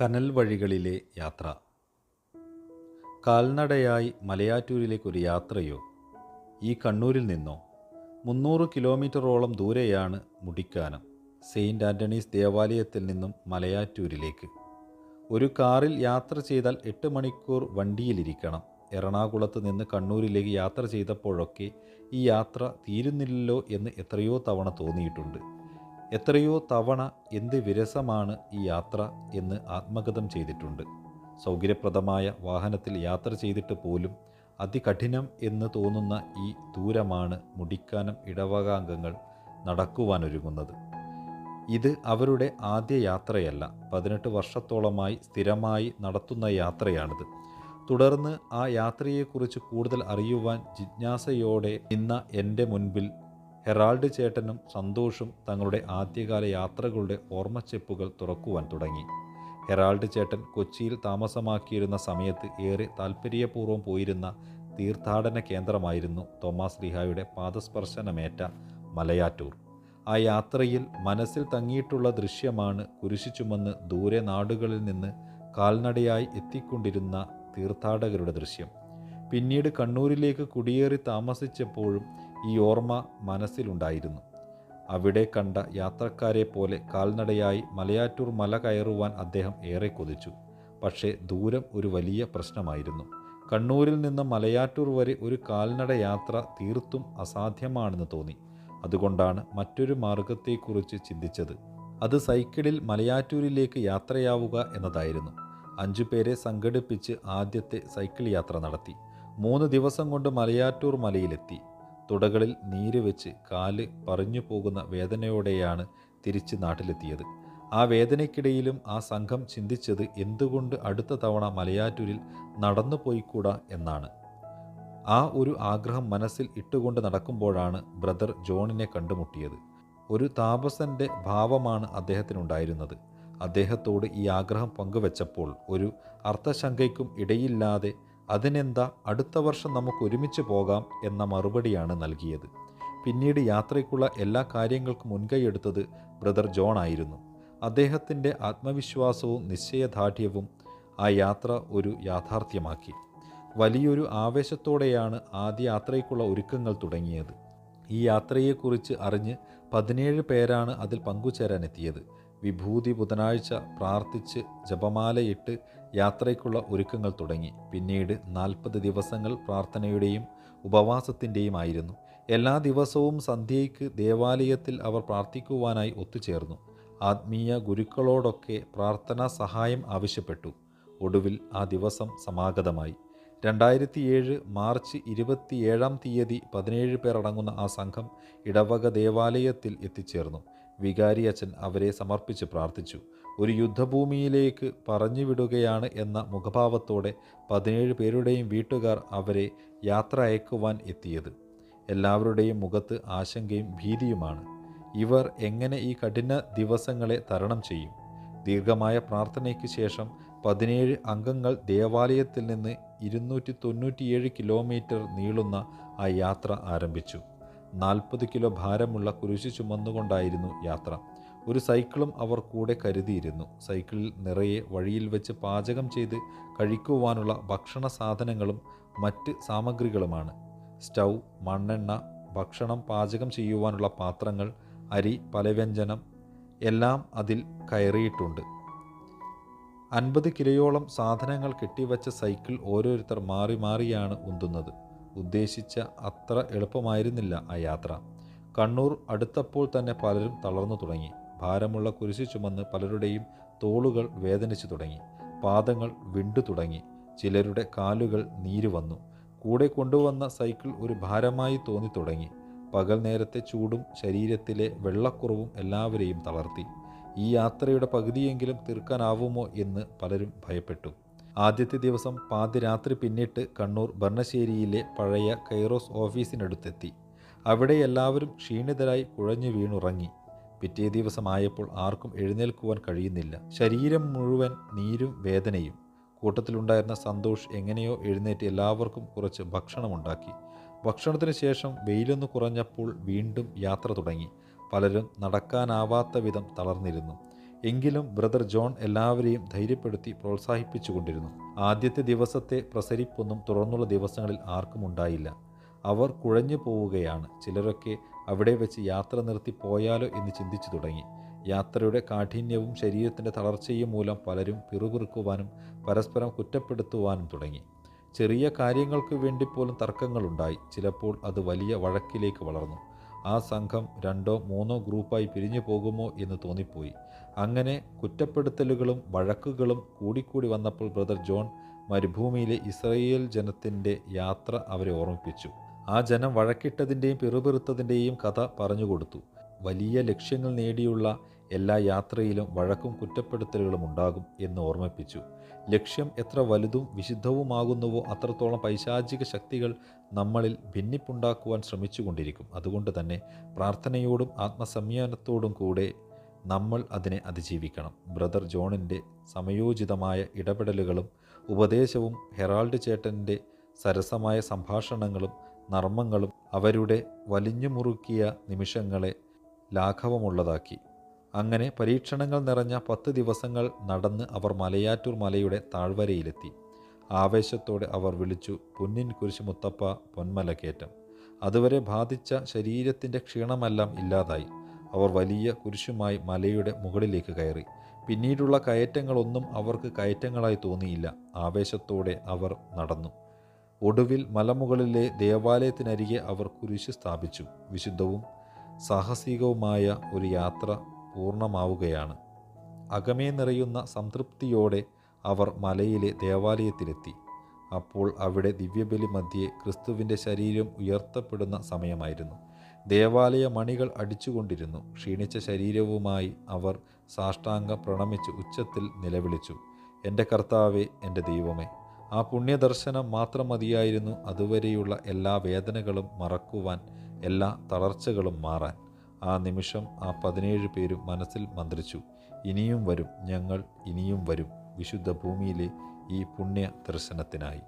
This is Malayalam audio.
കനൽ വഴികളിലെ യാത്ര. കാൽനടയായി മലയാറ്റൂരിലേക്കൊരു യാത്രയോ ഈ കണ്ണൂരിൽ നിന്നോ മുന്നൂറ് കിലോമീറ്ററോളം ദൂരെയാണ് മുടിക്കാനം സെയിന്റ് ആന്റണീസ് ദേവാലയത്തിൽ നിന്നും മലയാറ്റൂരിലേക്ക്. ഒരു കാറിൽ യാത്ര ചെയ്താൽ എട്ട് മണിക്കൂർ വണ്ടിയിലിരിക്കണം. എറണാകുളത്ത് നിന്ന് കണ്ണൂരിലേക്ക് യാത്ര ചെയ്തപ്പോഴൊക്കെ ഈ യാത്ര തീരുന്നില്ലല്ലോ എന്ന് എത്രയോ തവണ തോന്നിയിട്ടുണ്ട്. എത്രയോ തവണ എന്ത് വിരസമാണ് ഈ യാത്ര എന്ന് ആത്മഗതം ചെയ്തിട്ടുണ്ട്. സൗകര്യപ്രദമായ വാഹനത്തിൽ യാത്ര ചെയ്തിട്ട് പോലും അതികഠിനം എന്ന് തോന്നുന്ന ഈ ദൂരമാണ് മുടിക്കാനം ഇടവകാംഗങ്ങൾ നടക്കുവാനൊരുങ്ങുന്നത്. ഇത് അവരുടെ ആദ്യ യാത്രയല്ല പതിനെട്ട് വർഷത്തോളമായി സ്ഥിരമായി നടത്തുന്ന യാത്രയാണിത്. തുടർന്ന് ആ യാത്രയെക്കുറിച്ച് കൂടുതൽ അറിയുവാൻ ജിജ്ഞാസയോടെ ഇന്ന എന്റെ മുൻപിൽ ഹെറാൾഡ് ചേട്ടനും സന്തോഷും തങ്ങളുടെ ആദ്യകാല യാത്രകളുടെ ഓർമ്മച്ചെപ്പുകൾ തുറക്കുവാൻ തുടങ്ങി. ഹെറാൾഡ് ചേട്ടൻ കൊച്ചിയിൽ താമസമാക്കിയിരുന്ന സമയത്ത് ഏറെ താൽപ്പര്യപൂർവം പോയിരുന്ന തീർത്ഥാടന കേന്ദ്രമായിരുന്നു തോമാസ് ലിഹായുടെ പാദസ്പർശനമേറ്റ മലയാറ്റൂർ. ആ യാത്രയിൽ മനസ്സിൽ തങ്ങിയിട്ടുള്ള ദൃശ്യമാണ് കുരിശി ചുമന്ന് ദൂരെ നാടുകളിൽ നിന്ന് കാൽനടയായി എത്തിക്കൊണ്ടിരുന്ന തീർത്ഥാടകരുടെ ദൃശ്യം. പിന്നീട് കണ്ണൂരിലേക്ക് കുടിയേറി താമസിച്ചപ്പോഴും ഈ ഓർമ്മ മനസ്സിലുണ്ടായിരുന്നു. അവിടെ കണ്ട യാത്രക്കാരെ പോലെ കാൽനടയായി മലയാറ്റൂർ മല കയറുവാൻ അദ്ദേഹം ഏറെ കൊതിച്ചു. പക്ഷേ ദൂരം ഒരു വലിയ പ്രശ്നമായിരുന്നു. കണ്ണൂരിൽ നിന്ന് മലയാറ്റൂർ വരെ ഒരു കാൽനട യാത്ര തീർത്തും അസാധ്യമാണെന്ന് തോന്നി. അതുകൊണ്ടാണ് മറ്റൊരു മാർഗത്തെക്കുറിച്ച് ചിന്തിച്ചത്. അത് സൈക്കിളിൽ മലയാറ്റൂരിലേക്ക് യാത്രയാവുക എന്നതായിരുന്നു. അഞ്ചു പേരെ സംഘടിപ്പിച്ച് ആദ്യത്തെ സൈക്കിൾ യാത്ര നടത്തി. മൂന്ന് ദിവസം കൊണ്ട് മലയാറ്റൂർ മലയിലെത്തി. തുടകളിൽ നീര് വെച്ച് കാൽ പറഞ്ഞു പോകുന്ന വേദനയോടെയാണ് തിരിച്ച് നാട്ടിലെത്തിയത്. ആ വേദനയ്ക്കിടയിലും ആ സംഘം ചിന്തിച്ചത് എന്തുകൊണ്ട് അടുത്ത തവണ മലയാറ്റൂരിൽ നടന്നു പോയിക്കൂടാ എന്നാണ്. ആ ഒരു ആഗ്രഹം മനസ്സിൽ ഇട്ടുകൊണ്ട് നടക്കുമ്പോഴാണ് ബ്രദർ ജോണിനെ കണ്ടുമുട്ടിയത്. ഒരു താപസന്റെ ഭാവമാണ് അദ്ദേഹത്തിനുണ്ടായിരുന്നത്. അദ്ദേഹത്തോട് ഈ ആഗ്രഹം പങ്കുവച്ചപ്പോൾ ഒരു അർത്ഥശങ്കയ്ക്കും ഇടയില്ലാതെ അതിനെന്താ അടുത്ത വർഷം നമുക്ക് ഒരുമിച്ച് പോകാം എന്ന മറുപടിയാണ് നൽകിയത്. പിന്നീട് യാത്രയ്ക്കുള്ള എല്ലാ കാര്യങ്ങൾക്കും മുൻകൈയെടുത്തത് ബ്രദർ ജോൺ ആയിരുന്നു. അദ്ദേഹത്തിന്റെ ആത്മവിശ്വാസവും നിശ്ചയദാർഢ്യവും ആ യാത്ര ഒരു യാഥാർത്ഥ്യമാക്കി. വലിയൊരു ആവേശത്തോടെയാണ് ആദ്യ യാത്രയ്ക്കുള്ള ഒരുക്കങ്ങൾ തുടങ്ങിയത്. ഈ യാത്രയെക്കുറിച്ച് അറിഞ്ഞ് പതിനേഴ് പേരാണ് അതിൽ പങ്കുചേരാനെത്തിയത്. വിഭൂതി ബുധനാഴ്ച പ്രാർത്ഥിച്ച് ജപമാലയിട്ട് യാത്രയ്ക്കുള്ള ഒരുക്കങ്ങൾ തുടങ്ങി. പിന്നീട് നാൽപ്പത് ദിവസങ്ങൾ പ്രാർത്ഥനയുടെയും ഉപവാസത്തിന്റെയും ആയിരുന്നു എല്ലാ ദിവസവും സന്ധ്യയ്ക്ക് ദേവാലയത്തിൽ അവർ പ്രാർത്ഥിക്കുവാനായി ഒത്തുചേർന്നു. ആത്മീയ ഗുരുക്കളോടൊക്കെ പ്രാർത്ഥനാ സഹായം ആവശ്യപ്പെട്ടു. ഒടുവിൽ ആ ദിവസം സമാഗതമായി. രണ്ടായിരത്തി ഏഴ് മാർച്ച് ഇരുപത്തിയേഴാം തീയതി പതിനേഴ് പേർ അടങ്ങുന്ന ആ സംഘം ഇടവക ദേവാലയത്തിൽ എത്തിച്ചേർന്നു. വികാരി അച്ഛൻ അവരെ സമർപ്പിച്ച് പ്രാർത്ഥിച്ചു. ഒരു യുദ്ധഭൂമിയിലേക്ക് പറഞ്ഞുവിടുകയാണ് എന്ന മുഖഭാവത്തോടെ പതിനേഴ് പേരുടെയും വീട്ടുകാർ അവരെ യാത്ര അയക്കുവാൻ എത്തിയത്. എല്ലാവരുടെയും മുഖത്ത് ആശങ്കയും ഭീതിയുമാണ്. ഇവർ എങ്ങനെ ഈ കഠിന ദിവസങ്ങളെ തരണം ചെയ്യും? ദീർഘമായ പ്രാർത്ഥനയ്ക്ക് ശേഷം പതിനേഴ് അംഗങ്ങൾ ദേവാലയത്തിൽ നിന്ന് ഇരുന്നൂറ്റി തൊണ്ണൂറ്റിയേഴ് കിലോമീറ്റർ നീളുന്ന ആ യാത്ര ആരംഭിച്ചു. നാൽപ്പത് കിലോ ഭാരമുള്ള കുരിശി ചുമന്നുകൊണ്ടായിരുന്നു യാത്ര. ഒരു സൈക്കിളും അവർ കൂടെ കരുതിയിരുന്നു. സൈക്കിളിൽ നിറയെ വഴിയിൽ വെച്ച് പാചകം ചെയ്ത് കഴിക്കുവാനുള്ള ഭക്ഷണ സാധനങ്ങളും മറ്റ് സാമഗ്രികളുമാണ്. സ്റ്റൗ മണ്ണെണ്ണ ഭക്ഷണം പാചകം ചെയ്യുവാനുള്ള പാത്രങ്ങൾ അരി പലവ്യഞ്ജനം എല്ലാം അതിൽ കയറിയിട്ടുണ്ട്. അൻപത് കിലോയോളം സാധനങ്ങൾ കെട്ടിവച്ച സൈക്കിൾ ഓരോരുത്തർ മാറി മാറിയാണ് ഉന്തുന്നത്. ഉദ്ദേശിച്ച അത്ര എളുപ്പമായിരുന്നില്ല ആ യാത്ര. കണ്ണൂർ അടുത്തപ്പോൾ തന്നെ പലരും തളർന്നു തുടങ്ങി. ഭാരമുള്ള കുരിശി ചുമന്ന് പലരുടെയും തോളുകൾ വേദനിച്ചു തുടങ്ങി. പാദങ്ങൾ വിണ്ടു തുടങ്ങി. ചിലരുടെ കാലുകൾ നീര് വന്നു. കൂടെ കൊണ്ടുവന്ന സൈക്കിൾ ഒരു ഭാരമായി തോന്നി തുടങ്ങി. പകൽ നേരത്തെ ചൂടും ശരീരത്തിലെ വെള്ളക്കുറവും എല്ലാവരെയും തളർത്തി. ഈ യാത്രയുടെ പകുതിയെങ്കിലും തീർക്കാനാവുമോ എന്ന് പലരും ഭയപ്പെട്ടു. ആദ്യത്തെ ദിവസം പാതിരാത്രി പിന്നിട്ട് കണ്ണൂർ ഭരണശ്ശേരിയിലെ പഴയ കൈറോസ് ഓഫീസിനടുത്തെത്തി. അവിടെ എല്ലാവരും ക്ഷീണിതരായി കുഴഞ്ഞു വീണുറങ്ങി. പിറ്റേ ദിവസമായപ്പോൾ ആർക്കും എഴുന്നേൽക്കുവാൻ കഴിയുന്നില്ല. ശരീരം മുഴുവൻ നീരും വേദനയും. കൂട്ടത്തിലുണ്ടായിരുന്ന സന്തോഷ് എങ്ങനെയോ എഴുന്നേറ്റ് എല്ലാവർക്കും കുറച്ച് ഭക്ഷണമുണ്ടാക്കി. ഭക്ഷണത്തിന് ശേഷം വെയിലൊന്ന് കുറഞ്ഞപ്പോൾ വീണ്ടും യാത്ര തുടങ്ങി. പലരും നടക്കാനാവാത്ത വിധം തളർന്നിരുന്നു. എങ്കിലും ബ്രദർ ജോൺ എല്ലാവരെയും ധൈര്യപ്പെടുത്തി പ്രോത്സാഹിപ്പിച്ചുകൊണ്ടിരുന്നു. ആദ്യത്തെ ദിവസത്തെ പ്രസരിപ്പൊന്നും തുടർന്നുള്ള ദിവസങ്ങളിൽ ആർക്കും ഉണ്ടായില്ല. അവർ കുഴഞ്ഞു പോവുകയാണ്. ചിലരൊക്കെ അവിടെ വെച്ച് യാത്ര നിർത്തി പോയാലോ എന്ന് ചിന്തിച്ചു തുടങ്ങി. യാത്രയുടെ കാഠിന്യവും ശരീരത്തിന്റെ തളർച്ചയും മൂലം പലരും പിറുപിറുക്കുവാനും പരസ്പരം കുറ്റപ്പെടുത്തുവാനും തുടങ്ങി. ചെറിയ കാര്യങ്ങൾക്ക് വേണ്ടി പോലും തർക്കങ്ങളുണ്ടായി. ചിലപ്പോൾ അത് വലിയ വഴക്കിലേക്ക് വളർന്നു. ആ സംഘം രണ്ടോ മൂന്നോ ഗ്രൂപ്പായി പിരിഞ്ഞു പോകുമോ എന്ന് തോന്നിപ്പോയി. അങ്ങനെ കുറ്റപ്പെടുത്തലുകളും വഴക്കുകളും കൂടിക്കൂടി വന്നപ്പോൾ ബ്രദർ ജോൺ മരുഭൂമിയിലെ ഇസ്രയേൽ ജനത്തിന്റെ യാത്ര അവരെ ഓർമ്മിപ്പിച്ചു. ആ ജനം വഴക്കിട്ടതിന്റെയും പിറുപിറുത്തതിന്റെയും കഥ പറഞ്ഞുകൊടുത്തു വലിയ ലക്ഷ്യങ്ങൾ നേടിയുള്ള എല്ലാ യാത്രയിലും വഴക്കും കുറ്റപ്പെടുത്തലുകളും ഉണ്ടാകും എന്ന് ഓർമ്മിപ്പിച്ചു. ലക്ഷ്യം എത്ര വലുതും വിശുദ്ധവുമാകുന്നുവോ അത്രത്തോളം പൈശാചിക ശക്തികൾ നമ്മളിൽ ഭിന്നിപ്പുണ്ടാക്കുവാൻ ശ്രമിച്ചുകൊണ്ടിരിക്കും. അതുകൊണ്ട് തന്നെ പ്രാർത്ഥനയോടും ആത്മസംയമനത്തോടും കൂടെ നമ്മൾ അതിനെ അതിജീവിക്കണം. ബ്രദർ ജോണിന്റെ സമയോചിതമായ ഇടപെടലുകളും ഉപദേശവും ഹെറാൾഡ് ചേട്ടന്റെ സരസമായ സംഭാഷണങ്ങളും നർമ്മങ്ങളും അവരുടെ വലിഞ്ഞുമുറുക്കിയ നിമിഷങ്ങളെ ലാഘവമുള്ളതാക്കി. അങ്ങനെ പരീക്ഷണങ്ങൾ നിറഞ്ഞ പത്ത് ദിവസങ്ങൾ നടന്ന് അവർ മലയാറ്റൂർ മലയുടെ താഴ്വരയിലെത്തി. ആവേശത്തോടെ അവർ വിളിച്ചു പൊന്നിൻ കുരിശ് മുത്തപ്പ പൊന്മലക്കേറ്റം അതുവരെ ബാധിച്ച ശരീരത്തിന്റെ ക്ഷീണമെല്ലാം ഇല്ലാതായി. അവർ വലിയ കുരിശുമായി മലയുടെ മുകളിലേക്ക് കയറി. പിന്നീടുള്ള കയറ്റങ്ങളൊന്നും അവർക്ക് കയറ്റങ്ങളായി തോന്നിയില്ല. ആവേശത്തോടെ അവർ നടന്നു. ഒടുവിൽ മലമുകളിലെ ദേവാലയത്തിനരികെ അവർ കുരിശ് സ്ഥാപിച്ചു. വിശുദ്ധവും സാഹസികവുമായ ഒരു യാത്ര പൂർണമാവുകയാണ്. അകമേ നിറയുന്ന സംതൃപ്തിയോടെ അവർ മലയിലെ ദേവാലയത്തിലെത്തി. അപ്പോൾ അവിടെ ദിവ്യബലി മധ്യേ ക്രിസ്തുവിന്റെ ശരീരം ഉയർത്തപ്പെടുന്ന സമയമായിരുന്നു. ദേവാലയ മണികൾ അടിച്ചുകൊണ്ടിരുന്നു. ക്ഷീണിച്ച ശരീരവുമായി അവർ സാഷ്ടാംഗ പ്രണമിച്ച് ഉച്ചത്തിൽ നിലവിളിച്ചു. എന്റെ കർത്താവെ എന്റെ ദൈവമേ ആ പുണ്യദർശനം മാത്രം മതിയായിരുന്നു അതുവരെയുള്ള എല്ലാ വേദനകളും മറക്കുവാൻ എല്ലാ തളർച്ചകളും മാറാൻ. ആ നിമിഷം ആ പതിനേഴ് പേരും മനസ്സിൽ മന്ത്രിച്ചു ഇനിയും വരും ഞങ്ങൾ ഇനിയും വരും വിശുദ്ധ ഭൂമിയിലെ ഈ പുണ്യ ദർശനത്തിനായി